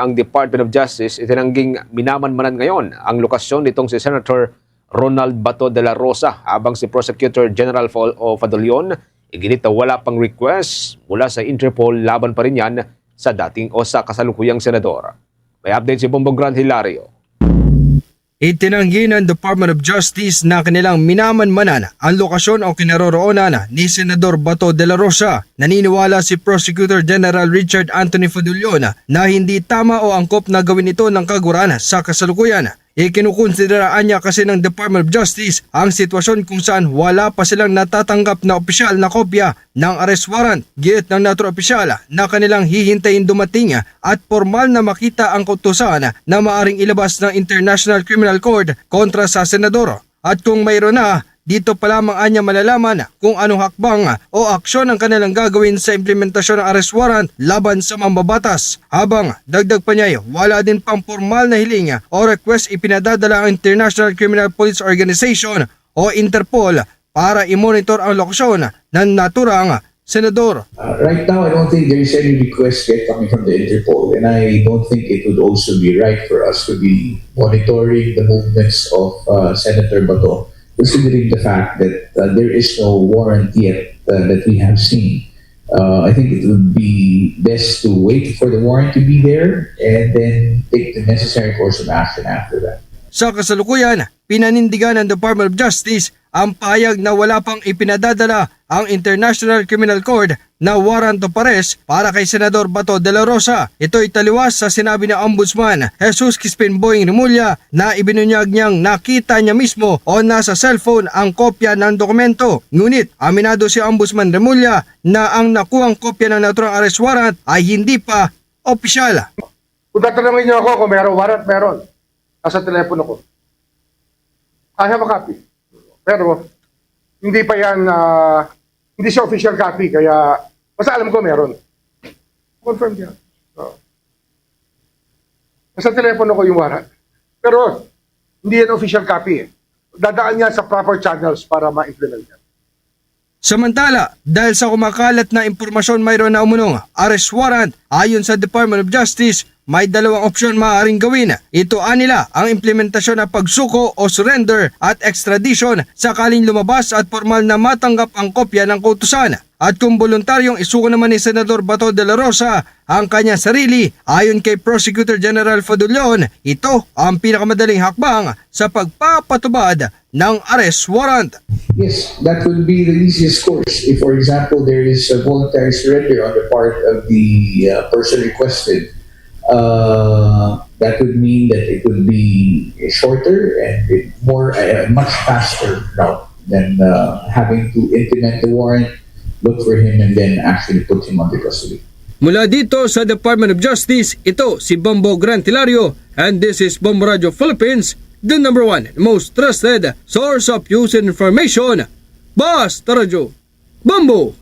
Ang Department of Justice itinangging minamanmanan ngayon ang lokasyon nitong si Senator Ronald Bato de la Rosa habang si Prosecutor General o Fadolion iginit na wala pang request mula sa Interpol laban pa rin yan sa dating o sa kasalukuyang senador. May update si Bombong Grand Hilario. Itinanggi ng Department of Justice na kanilang minamanmanan ang lokasyon o kinaroroonan ni Senador Bato de la Rosa. Naniniwala si Prosecutor General Richard Anthony Fadulion na hindi tama o angkop na gawin ito ng kaguran sa kasalukuyan. Ikinukonsideraan niya kasi ng Department of Justice ang sitwasyon kung saan wala pa silang natatanggap na opisyal na kopya ng arrest warrant. Giit ng naturang opisyal na kanilang hihintayin dumating at formal na makita ang kautusan na maaring ilabas ng International Criminal Court kontra sa senador. At kung mayroon na, dito pa lamang anya malalaman kung anong hakbang o aksyon ang kanilang gagawin sa implementasyon ng arrest warrant laban sa mambabatas. Habang dagdag pa niya wala din pang formal na hiling o request ipinadadala ang International Criminal Police Organization o Interpol para i-monitor ang lokasyon ng naturang senador. Uh, right now, I don't think there is any request yet coming from the Interpol, and I don't think it would also be right for us to be monitoring the movements of uh, Senator Bato, considering the fact that uh, there is no warrant yet uh, that we have seen. Uh, I think it would be best to wait for the warrant to be there and then take the necessary course of action after that. Sa kasalukuyan, pinanindigan ng Department of Justice ang payag na wala pang ipinadadala ang International Criminal Court na warrant of arrest para kay Senador Bato de la Rosa. Ito ay taliwas sa sinabi ng Ombudsman Jesus Crispin Boying Remulla na ibinunyag niyang nakita niya mismo o nasa cellphone ang kopya ng dokumento. Ngunit aminado si Ombudsman Remulla na ang nakuhang kopya ng naturang arrest warrant ay hindi pa opisyal. Kung tatanungin niyo ako kung meron warrant, meron. Nasa telepono ko. I have. Pero, hindi pa yan, ah, hindi siya official copy, kaya, basta alam ko meron. Confirm yan. So, nasa telepono ko yung warrant. Pero, hindi yan official copy eh. Dadaan niya sa proper channels para ma-implement yan. Samantala, dahil sa kumakalat na impormasyon mayroon na umunong arrest warrant ayon sa Department of Justice, may dalawang opsyon maaaring gawin. Ito anila ang implementasyon ng pagsuko o surrender at extradition sakaling lumabas at formal na matanggap ang kopya ng kautusan. At kung voluntaryong isuko naman ni Senador Bato de la Rosa ang kanyang sarili, ayon kay Prosecutor General Fadulion, ito ang pinakamadaling hakbang sa pagpapatubad ng arrest warrant. Yes, that would be the easiest course. If, for example, there is a voluntary surrender on the part of the uh, person requested, uh, that would mean that it would be shorter and more, uh, much faster route than uh, having to implement the warrant, look for him, and then actually put him under custody. Mula dito sa Department of Justice, ito si Bombo Gran Hilario and this is Bombo Radio Philippines, the number one most trusted source of news information. Basta Radio. Bombo!